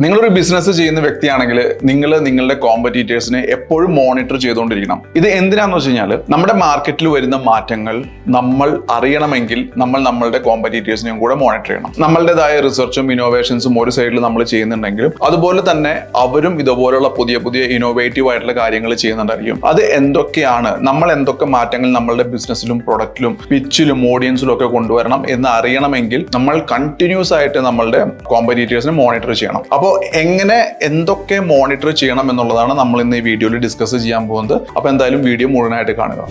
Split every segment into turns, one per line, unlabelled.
നിങ്ങളൊരു ബിസിനസ് ചെയ്യുന്ന വ്യക്തിയാണെങ്കിൽ നിങ്ങൾ നിങ്ങളുടെ കോമ്പറ്റീറ്റേഴ്സിനെ എപ്പോഴും മോണിറ്റർ ചെയ്തുകൊണ്ടിരിക്കണം. ഇത് എന്തിനാന്ന് വെച്ച് കഴിഞ്ഞാൽ നമ്മുടെ മാർക്കറ്റിൽ വരുന്ന മാറ്റങ്ങൾ നമ്മൾ അറിയണമെങ്കിൽ നമ്മൾ നമ്മളുടെ കോമ്പറ്റീറ്റേഴ്സിനെയും കൂടെ മോണിറ്റർ ചെയ്യണം. നമ്മളുടേതായ റിസർച്ചും ഇന്നോവേഷൻസും ഒരു സൈഡിൽ നമ്മൾ ചെയ്യുന്നുണ്ടെങ്കിലും അതുപോലെ തന്നെ അവരും ഇതുപോലുള്ള പുതിയ പുതിയ ഇന്നോവേറ്റീവ് ആയിട്ടുള്ള കാര്യങ്ങൾ ചെയ്യുന്നുണ്ടായിരിക്കും. അത് എന്തൊക്കെയാണ്? നമ്മൾ എന്തൊക്കെ മാറ്റങ്ങൾ നമ്മളുടെ ബിസിനസ്സിലും പ്രൊഡക്റ്റിലും പിച്ചിലും ഓഡിയൻസിലും ഒക്കെ കൊണ്ടുവരണം എന്ന് അറിയണമെങ്കിൽ നമ്മൾ കണ്ടിന്യൂസ് ആയിട്ട് നമ്മളുടെ കോമ്പറ്റീറ്റേഴ്സിനെ മോണിറ്റർ ചെയ്യണം. അപ്പോൾ എങ്ങനെ എന്തൊക്കെ മോണിറ്റർ ചെയ്യണം എന്നുള്ളതാണ് നമ്മൾ ഇന്ന് ഈ വീഡിയോയിൽ ഡിസ്കസ് ചെയ്യാൻ പോകുന്നത്. അപ്പോൾ എന്തായാലും വീഡിയോ മുഴുവനായിട്ട് കാണുക.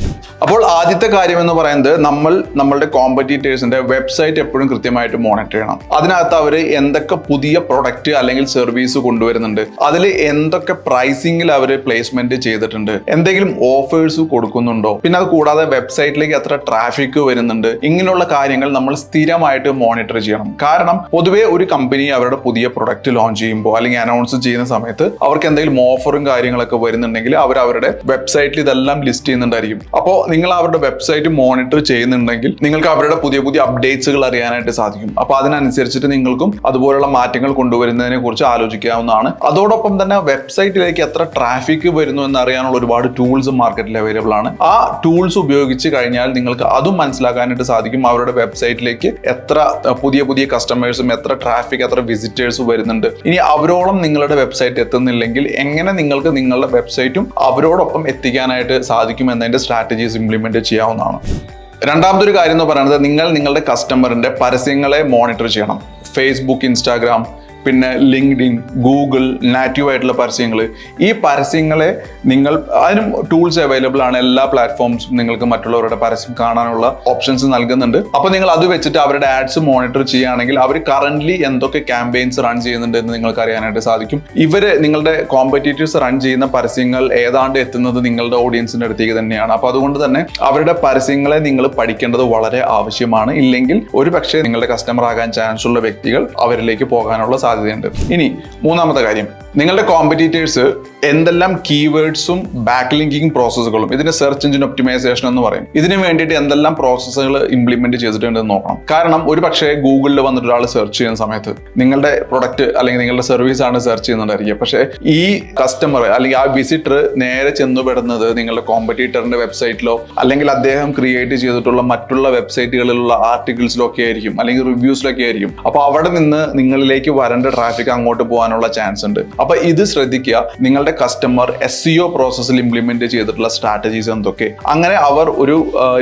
അപ്പോൾ ആദ്യത്തെ കാര്യം എന്ന് പറയുന്നത് നമ്മൾ നമ്മളുടെ കോമ്പറ്റീറ്റേഴ്സിന്റെ വെബ്സൈറ്റ് എപ്പോഴും കൃത്യമായിട്ട് മോണിറ്റർ ചെയ്യണം. അതിനകത്ത് അവർ എന്തൊക്കെ പുതിയ പ്രൊഡക്റ്റ് അല്ലെങ്കിൽ സർവീസ് കൊണ്ടുവരുന്നുണ്ട്. അതിൽ എന്തൊക്കെ പ്രൈസിംഗിൽ അവർ പ്ലേസ്മെന്റ് ചെയ്തിട്ടുണ്ട്. എന്തെങ്കിലും ഓഫേഴ്സ് കൊടുക്കുന്നുണ്ടോ? പിന്നെ അത് കൂടാതെ വെബ്സൈറ്റിലേക്ക് എത്ര ട്രാഫിക് വരുന്നുണ്ട്. ഇങ്ങനെയുള്ള കാര്യങ്ങൾ നമ്മൾ സ്ഥിരമായിട്ട് മോണിറ്റർ ചെയ്യണം. കാരണം പൊതുവേ ഒരു കമ്പനി അവരുടെ പുതിയ പ്രൊഡക്റ്റ് ലോഞ്ച് ചെയ്യുമ്പോൾ അല്ലെങ്കിൽ അനൗൺസ് ചെയ്യുന്ന സമയത്ത് അവർക്ക് എന്തെങ്കിലും ഓഫറും കാര്യങ്ങളൊക്കെ വരുന്നുണ്ടെങ്കിൽ അവർ അവരുടെ വെബ്സൈറ്റിൽ ഇതെല്ലാം ലിസ്റ്റ് ചെയ്യുന്നുണ്ടായിരിക്കും. അപ്പോൾ നിങ്ങൾ അവരുടെ വെബ്സൈറ്റ് മോണിറ്റർ ചെയ്യുന്നുണ്ടെങ്കിൽ നിങ്ങൾക്ക് അവരുടെ പുതിയ പുതിയ അപ്ഡേറ്റ്സുകൾ അറിയാനായിട്ട് സാധിക്കും. അപ്പൊ അതിനനുസരിച്ചിട്ട് നിങ്ങൾക്കും അതുപോലുള്ള മാറ്റങ്ങൾ കൊണ്ടുവരുന്നതിനെ കുറിച്ച് ആലോചിക്കാവുന്നതാണ്. അതോടൊപ്പം തന്നെ വെബ്സൈറ്റിലേക്ക് എത്ര ട്രാഫിക് വരുന്നു എന്ന് അറിയാനുള്ള ഒരുപാട് ടൂൾസ് മാർക്കറ്റിൽ അവൈലബിൾ ആണ്. ആ ടൂൾസ് ഉപയോഗിച്ച് കഴിഞ്ഞാൽ നിങ്ങൾക്ക് അതും മനസ്സിലാക്കാനായിട്ട് സാധിക്കും അവരുടെ വെബ്സൈറ്റിലേക്ക് എത്ര പുതിയ പുതിയ കസ്റ്റമേഴ്സും എത്ര ട്രാഫിക് എത്ര വിസിറ്റേഴ്സും വരുന്നുണ്ട്. ഇനി അവരോളം നിങ്ങളുടെ വെബ്സൈറ്റ് എത്തുന്നില്ലെങ്കിൽ എങ്ങനെ നിങ്ങൾക്ക് നിങ്ങളുടെ വെബ്സൈറ്റും അവരോടൊപ്പം എത്തിക്കാനായിട്ട് സാധിക്കും എന്നതിന്റെ സ്ട്രാറ്റജീസ് ഇംപ്ലിമെന്റ് ചെയ്യാവുന്നതാണ്. രണ്ടാമതൊരു കാര്യം എന്ന് പറയുന്നത് നിങ്ങൾ നിങ്ങളുടെ കസ്റ്റമറിന്റെ പരസ്യങ്ങളെ മോണിറ്റർ ചെയ്യണം. ഫേസ്ബുക്ക് ഇൻസ്റ്റാഗ്രാം പിന്നെ ലിങ്ക്ഡിൻ ഗൂഗിൾ നാറ്റീവ് ആയിട്ടുള്ള പരസ്യങ്ങൾ ഈ പരസ്യങ്ങളെ നിങ്ങൾ അതിനും ടൂൾസ് അവൈലബിൾ ആണ് എല്ലാ പ്ലാറ്റ്ഫോംസും നിങ്ങൾക്ക് മറ്റുള്ളവരുടെ പരസ്യം കാണാനുള്ള ഓപ്ഷൻസ് നൽകുന്നുണ്ട്. അപ്പോൾ നിങ്ങൾ അത് വെച്ചിട്ട് അവരുടെ ആഡ്സ് മോണിറ്റർ ചെയ്യുകയാണെങ്കിൽ അവർ കറന്റ് എന്തൊക്കെ ക്യാമ്പയിൻസ് റൺ ചെയ്യുന്നുണ്ട് എന്ന് നിങ്ങൾക്ക് അറിയാനായിട്ട് സാധിക്കും. ഇവർ നിങ്ങളുടെ കോമ്പറ്റീറ്റീവ്സ് റൺ ചെയ്യുന്ന പരസ്യങ്ങൾ ഏതാണ്ട് എത്തുന്നത് നിങ്ങളുടെ ഓഡിയൻസിന്റെ അടുത്തേക്ക് തന്നെയാണ്. അപ്പോൾ അതുകൊണ്ട് തന്നെ അവരുടെ പരസ്യങ്ങളെ നിങ്ങൾ പഠിക്കേണ്ടത് വളരെ ആവശ്യമാണ്. ഇല്ലെങ്കിൽ ഒരു പക്ഷേ നിങ്ങളുടെ കസ്റ്റമർ ആകാൻ ചാൻസ് ഉള്ള വ്യക്തികൾ അവരിലേക്ക് പോകാനുള്ള സാധ്യതയുണ്ട്. ഇനി മൂന്നാമത്തെ കാര്യം. നിങ്ങളുടെ കോമ്പറ്റീറ്റേഴ്സ് എന്തെല്ലാം കീവേഡ്സും ബാക്ക് ലിങ്കിങ് പ്രോസസ്സുകളും ഇതിന് സെർച്ച് എഞ്ചിൻ ഒപ്റ്റിമൈസേഷൻ എന്ന് പറയും. ഇതിന് വേണ്ടിയിട്ട് എന്തെല്ലാം പ്രോസസ്സുകൾ ഇംപ്ലിമെന്റ് ചെയ്തിട്ടുണ്ടെന്ന് നോക്കണം. കാരണം ഒരു പക്ഷേ ഗൂഗിളിൽ വന്നിട്ട് ഒരാൾ സെർച്ച് ചെയ്യുന്ന സമയത്ത് നിങ്ങളുടെ പ്രൊഡക്റ്റ് അല്ലെങ്കിൽ നിങ്ങളുടെ സർവീസ് ആണ് സെർച്ച് ചെയ്യുന്നുണ്ടായിരിക്കുക. പക്ഷേ ഈ കസ്റ്റമർ അല്ലെങ്കിൽ ആ വിസിറ്റർ നേരെ ചെന്നുപെടുന്നത് നിങ്ങളുടെ കോമ്പറ്റീറ്ററിന്റെ വെബ്സൈറ്റിലോ അല്ലെങ്കിൽ അദ്ദേഹം ക്രിയേറ്റ് ചെയ്തിട്ടുള്ള മറ്റുള്ള വെബ്സൈറ്റുകളിലുള്ള ആർട്ടിക്കിൾസിലൊക്കെ ആയിരിക്കും അല്ലെങ്കിൽ റിവ്യൂസിലൊക്കെ ആയിരിക്കും. അപ്പോൾ അവിടെ നിന്ന് നിങ്ങളിലേക്ക് വരേണ്ട ട്രാഫിക് അങ്ങോട്ട് പോകാനുള്ള ചാൻസ് ഉണ്ട്. അപ്പൊ ഇത് ശ്രദ്ധിക്കുക. നിങ്ങളുടെ കസ്റ്റമർ എസ് സിഒ പ്രോസസ്സിൽ ഇംപ്ലിമെന്റ് ചെയ്തിട്ടുള്ള സ്ട്രാറ്റജീസ് എന്തൊക്കെ? അങ്ങനെ അവർ ഒരു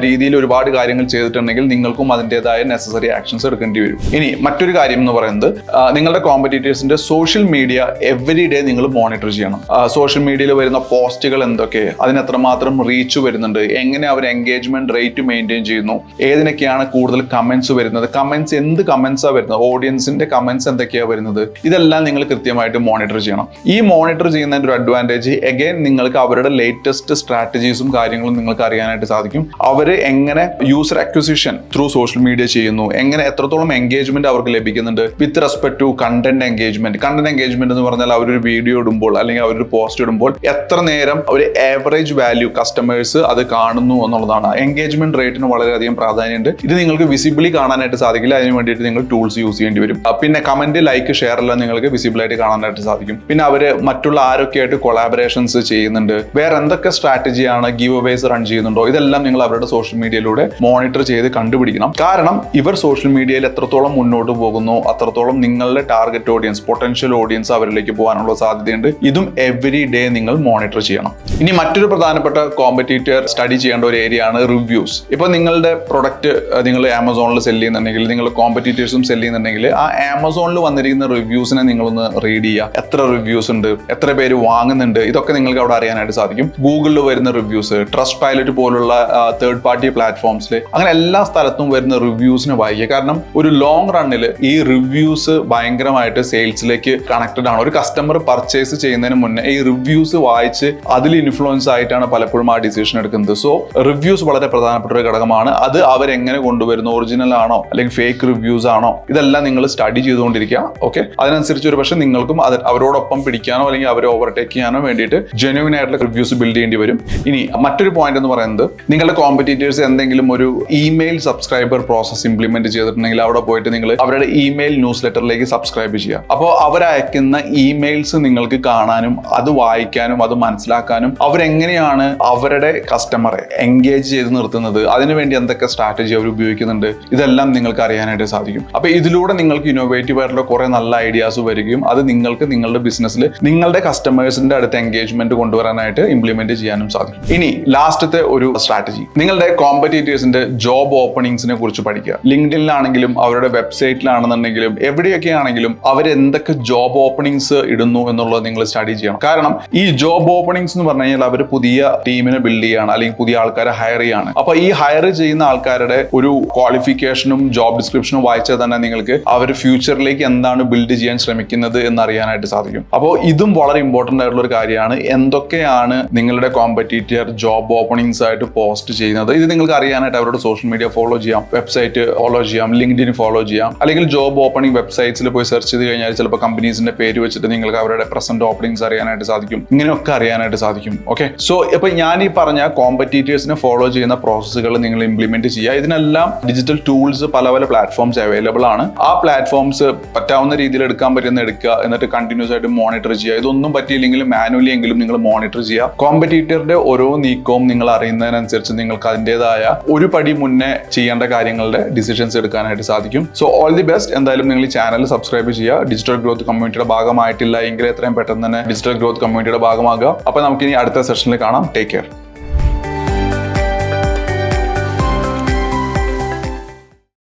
രീതിയിൽ ഒരുപാട് കാര്യങ്ങൾ ചെയ്തിട്ടുണ്ടെങ്കിൽ നിങ്ങൾക്കും അതിന്റെതായ നെസസറി ആക്ഷൻസ് എടുക്കേണ്ടി വരും. ഇനി മറ്റൊരു കാര്യം എന്ന് പറയുന്നത് നിങ്ങളുടെ കോമ്പറ്റീറ്റേഴ്സിന്റെ സോഷ്യൽ മീഡിയ എവറി ഡേ നിങ്ങൾ മോണിറ്റർ ചെയ്യണം. സോഷ്യൽ മീഡിയയിൽ വരുന്ന പോസ്റ്റുകൾ എന്തൊക്കെ? അതിന് എത്രമാത്രം റീച്ച് വരുന്നുണ്ട്? എങ്ങനെ അവർ എൻഗേജ്മെന്റ് റേറ്റ് മെയിന്റെയിൻ ചെയ്യുന്നു? ഏതിനൊക്കെയാണ് കൂടുതൽ കമന്റ്സ് വരുന്നത്? കമന്റ്സ് എന്ത് കമന്റ്സാണ് വരുന്നത്? ഓഡിയൻസിന്റെ കമന്റ്സ് എന്തൊക്കെയാണ് വരുന്നത്? ഇതെല്ലാം നിങ്ങൾ കൃത്യമായിട്ട് മോണിറ്റർ ചെയ്യണം. ഈ മോണിറ്റർ ചെയ്യുന്നതിന്റെ ഒരു അഡ്വാന്റേജ് എഗെയിൻ നിങ്ങൾക്ക് അവരുടെ ലേറ്റസ്റ്റ് സ്ട്രാറ്റജീസും കാര്യങ്ങളും നിങ്ങൾക്ക് അറിയാനായിട്ട് സാധിക്കും. അവർ എങ്ങനെ user acquisition through social media ചെയ്യുന്നു എങ്ങനെ എത്രത്തോളം എൻഗേജ്മെന്റ് അവർക്ക് ലഭിക്കുന്നുണ്ട് with respect to content engagement content engagement എന്ന് പറഞ്ഞാൽ അവരൊരു വീഡിയോ ഇടുമ്പോൾ അല്ലെങ്കിൽ അവരൊരു പോസ്റ്റ് ഇടുമ്പോൾ എത്ര നേരം ഒരു ആവറേജ് വാല്യൂ കസ്റ്റമേഴ്സ് അത് കാണുന്നു എന്നുള്ളതാണ്. എൻഗേജ്മെന്റ് റേറ്റിന് വളരെയധികം പ്രാധാന്യമുണ്ട്. ഇത് നിങ്ങൾക്ക് വിസിബിളി കാണാനായിട്ട് സാധിക്കില്ല. അതിന് വേണ്ടിയിട്ട് നിങ്ങൾ ടൂൾസ് യൂസ് ചെയ്യേണ്ടി വരും. പിന്നെ കമന്റ് ലൈക്ക് ഷെയർ എല്ലാം നിങ്ങൾക്ക് വിസിബിൾ ആയിട്ട് കാണാനായിട്ട് സാധിക്കും. പിന്നെ അവർ മറ്റുള്ള ആരൊക്കെയായിട്ട് കൊളാബറേഷൻസ് ചെയ്യുന്നുണ്ട്. വേറെ എന്തൊക്കെ സ്ട്രാറ്റജിയാണ് ഗീവ് അവേസ് റൺ ചെയ്യുന്നുണ്ടോ? ഇതെല്ലാം നിങ്ങൾ അവരുടെ സോഷ്യൽ മീഡിയയിലൂടെ മോണിറ്റർ ചെയ്ത് കണ്ടുപിടിക്കണം. കാരണം ഇവർ സോഷ്യൽ മീഡിയയിൽ എത്രത്തോളം മുന്നോട്ട് പോകുന്നു അത്രത്തോളം നിങ്ങളുടെ ടാർഗറ്റ് ഓഡിയൻസ് പൊട്ടൻഷ്യൽ ഓഡിയൻസ് അവരിലേക്ക് പോകാനുള്ള സാധ്യതയുണ്ട്. ഇതും എവറി ഡേ നിങ്ങൾ മോണിറ്റർ ചെയ്യണം. ഇനി മറ്റൊരു പ്രധാനപ്പെട്ട കോമ്പറ്റീറ്റർ സ്റ്റഡി ചെയ്യേണ്ട ഒരു ഏരിയ ആണ് റിവ്യൂസ് ഇപ്പൊ നിങ്ങളുടെ പ്രൊഡക്റ്റ് നിങ്ങൾ ആമസോണിൽ സെൽ ചെയ്യുന്നുണ്ടെങ്കിൽ നിങ്ങൾ കോമ്പറ്റീറ്റേഴ്സും സെൽ ചെയ്യുന്നുണ്ടെങ്കിൽ ആ ആമസോണിൽ വന്നിരിക്കുന്ന റിവ്യൂസിനെ നിങ്ങളൊന്ന് റീഡ് ചെയ്യുക. എത്ര റിവ്യൂസ് ഉണ്ട് എത്ര പേര് വാങ്ങുന്നുണ്ട് ഇതൊക്കെ നിങ്ങൾക്ക് അവിടെ അറിയാനായിട്ട് സാധിക്കും. ഗൂഗിളിൽ വരുന്ന റിവ്യൂസ് ട്രസ്റ്റ് പൈലറ്റ് പോലുള്ള തേർഡ് പാർട്ടി പ്ലാറ്റ്ഫോംസിൽ അങ്ങനെ എല്ലാ സ്ഥലത്തും വരുന്ന റിവ്യൂസിനെ വായിക്കുക കാരണം ഒരു ലോങ് റണ്ണിൽ ഈ റിവ്യൂസ് ഭയങ്കരമായിട്ട് സെയിൽസിലേക്ക് കണക്റ്റഡ് ആണ്. ഒരു കസ്റ്റമർ പർച്ചേസ് ചെയ്യുന്നതിന് മുന്നേ ഈ റിവ്യൂസ് വായിച്ച് അതിൽ ഇൻഫ്ലുവൻസ് ആയിട്ടാണ് പലപ്പോഴും ആ ഡിസിഷൻ എടുക്കുന്നത്. സോ റിവ്യൂസ് വളരെ പ്രധാനപ്പെട്ട ഒരു ഘടകമാണ്. അത് അവരെങ്ങനെ കൊണ്ടുവരുന്നു? ഒറിജിനൽ ആണോ? അല്ലെങ്കിൽ ഫേക്ക് റിവ്യൂസ് ആണോ? ഇതെല്ലാം നിങ്ങൾ സ്റ്റഡി ചെയ്തുകൊണ്ടിരിക്കുക. ഓക്കെ അതിനനുസരിച്ച് ഒരു പക്ഷേ നിങ്ങൾക്കും അവരോട് അവരോടൊപ്പം പിടിക്കാനോ അല്ലെങ്കിൽ അവരെ ഓവർടേക്ക് ചെയ്യാനോ വേണ്ടിയിട്ട് ജെന്യൂൻ ആയിട്ടുള്ള റിവ്യൂസ് ബിൽഡ് ചെയ്യേണ്ടി വരും. ഇനി മറ്റൊരു പോയിന്റ് എന്ന് പറയുന്നത് നിങ്ങളുടെ കോമ്പറ്റീറ്റേഴ്സ് എന്തെങ്കിലും ഒരു ഇമെയിൽ സബ്സ്ക്രൈബർ പ്രോസസ് ഇംപ്ലിമെന്റ് ചെയ്തിട്ടുണ്ടെങ്കിൽ അവിടെ പോയിട്ട് നിങ്ങൾ അവരുടെ ഇമെയിൽ ന്യൂസ് ലെറ്ററിലേക്ക് സബ്സ്ക്രൈബ് ചെയ്യുക. അപ്പോൾ അവരയക്കുന്ന ഇമെയിൽസ് നിങ്ങൾക്ക് കാണാനും അത് വായിക്കാനും അത് മനസ്സിലാക്കാനും അവരെങ്ങനെയാണ് അവരുടെ കസ്റ്റമറെ എൻഗേജ് ചെയ്ത് നിർത്തുന്നത് അതിനുവേണ്ടി എന്തൊക്കെ സ്ട്രാറ്റജി അവർ ഉപയോഗിക്കുന്നുണ്ട് ഇതെല്ലാം നിങ്ങൾക്ക് അറിയാനായിട്ട് സാധിക്കും. അപ്പോൾ ഇതിലൂടെ നിങ്ങൾക്ക് ഇന്നോവേറ്റീവ് ആയിട്ടുള്ള കുറേ നല്ല ഐഡിയാസ് വരികയും അത് നിങ്ങൾക്ക് നിങ്ങളുടെ ബിസിനസ്സിൽ നിങ്ങളുടെ കസ്റ്റമേഴ്സിന്റെ അടുത്ത് എൻഗേജ്മെന്റ് കൊണ്ടുവരാനായിട്ട് ഇംപ്ലിമെന്റ് ചെയ്യാനും സാധിക്കും. ഇനി ലാസ്റ്റത്തെ ഒരു സ്ട്രാറ്റജി നിങ്ങളുടെ കോമ്പറ്റീറ്റേഴ്സിന്റെ ജോബ് ഓപ്പണിംഗ്സിനെ കുറിച്ച് പഠിക്കുക. ലിങ്ക്ഡിനിലാണെങ്കിലും അവരുടെ വെബ്സൈറ്റിലാണെന്നുണ്ടെങ്കിലും എവിടെയൊക്കെ ആണെങ്കിലും അവർ എന്തൊക്കെ ജോബ് ഓപ്പണിംഗ്സ് ഇടുന്നു എന്നുള്ളത് നിങ്ങൾ സ്റ്റഡി ചെയ്യണം. കാരണം ഈ ജോബ് ഓപ്പണിംഗ്സ് എന്ന് പറഞ്ഞു കഴിഞ്ഞാൽ അവർ പുതിയ ടീമിനെ ബിൽഡ് ചെയ്യാണ് അല്ലെങ്കിൽ പുതിയ ആൾക്കാരെ ഹയർ ചെയ്യാണ്. അപ്പൊ ഈ ഹയർ ചെയ്യുന്ന ആൾക്കാരുടെ ഒരു ക്വാളിഫിക്കേഷനും ജോബ് ഡിസ്ക്രിപ്ഷനും വായിച്ചാൽ തന്നെ നിങ്ങൾക്ക് അവർ ഫ്യൂച്ചറിലേക്ക് എന്താണ് ബിൽഡ് ചെയ്യാൻ ശ്രമിക്കുന്നത് എന്ന് അറിയാനായിട്ട് സാധിക്കും അപ്പോൾ ഇതും വളരെ ഇമ്പോർട്ടന്റ് ആയിട്ടുള്ള ഒരു കാര്യമാണ്. എന്തൊക്കെയാണ് നിങ്ങളുടെ കോമ്പറ്റീറ്റർ ജോബ് ഓപ്പണിങ്സ് ആയിട്ട് പോസ്റ്റ് ചെയ്യുന്നത്? ഇത് നിങ്ങൾക്ക് അറിയാനായിട്ട് അവരുടെ സോഷ്യൽ മീഡിയ ഫോളോ ചെയ്യാം വെബ്സൈറ്റ് ഫോളോ ചെയ്യാം ലിങ്ക്ഡിൻ ഫോളോ ചെയ്യാം. അല്ലെങ്കിൽ ജോബ് ഓപ്പണിംഗ് വെബ്സൈറ്റ്സിൽ പോയി സെർച്ച് ചെയ്ത് കഴിഞ്ഞാൽ ചിലപ്പോൾ കമ്പനീസിന്റെ പേര് വെച്ചിട്ട് നിങ്ങൾക്ക് അവരുടെ പ്രസന്റ് ഓപ്പണിങ്സ് അറിയാനായിട്ട് സാധിക്കും. ഇങ്ങനെയൊക്കെ അറിയാനായിട്ട് സാധിക്കും. ഓക്കെ സോ ഇപ്പൊ ഞാൻ ഈ പറഞ്ഞ കോമ്പറ്റീറ്റേഴ്സിനെ ഫോളോ ചെയ്യുന്ന പ്രോസസ്സുകൾ നിങ്ങൾ ഇംപ്ലിമെന്റ് ചെയ്യുക. ഇതിനെല്ലാം ഡിജിറ്റൽ ടൂൾസ് പല പല പ്ലാറ്റ്ഫോംസ് അവൈലബിൾ ആണ്. ആ പ്ലാറ്റ്ഫോംസ് പറ്റാവുന്ന രീതിയിൽ എടുക്കാൻ പറ്റുന്ന എടുക്കുക. എന്നിട്ട് കണ്ടിന്യൂസ് ആയിട്ട് മോണിറ്റർ ചെയ്യുക. ഇതൊന്നും പറ്റിയില്ലെങ്കിൽ മാനുവലി എങ്കിലും നിങ്ങൾ മോണിറ്റർ ചെയ്യുക. കോമ്പറ്റീറ്ററുടെ ഓരോ നീക്കവും നിങ്ങൾ അറിയുന്നതിനനുസരിച്ച് നിങ്ങൾക്ക് അതിന്റെതായ ഒരു പടി മുന്നേ ചെയ്യേണ്ട കാര്യങ്ങളുടെ ഡിസിഷൻസ് എടുക്കാനായിട്ട് സാധിക്കും. സോ ഓൾ ദി ബെസ്റ്റ് എന്തായാലും നിങ്ങൾ ഈ ചാനൽ സബ്സ്ക്രൈബ് ചെയ്യുക. ഡിജിറ്റൽ ഗ്രോത്ത് കമ്മ്യൂണിറ്റിയുടെ ഭാഗമായിട്ടില്ല എങ്കിൽ എത്രയും പെട്ടെന്ന് തന്നെ ഡിജിറ്റൽ ഗ്രോത്ത് കമ്മ്യൂണിറ്റിയുടെ ഭാഗമാകുക. അപ്പോൾ നമുക്ക് ഇനി അടുത്ത സെഷനിൽ കാണാം. Take care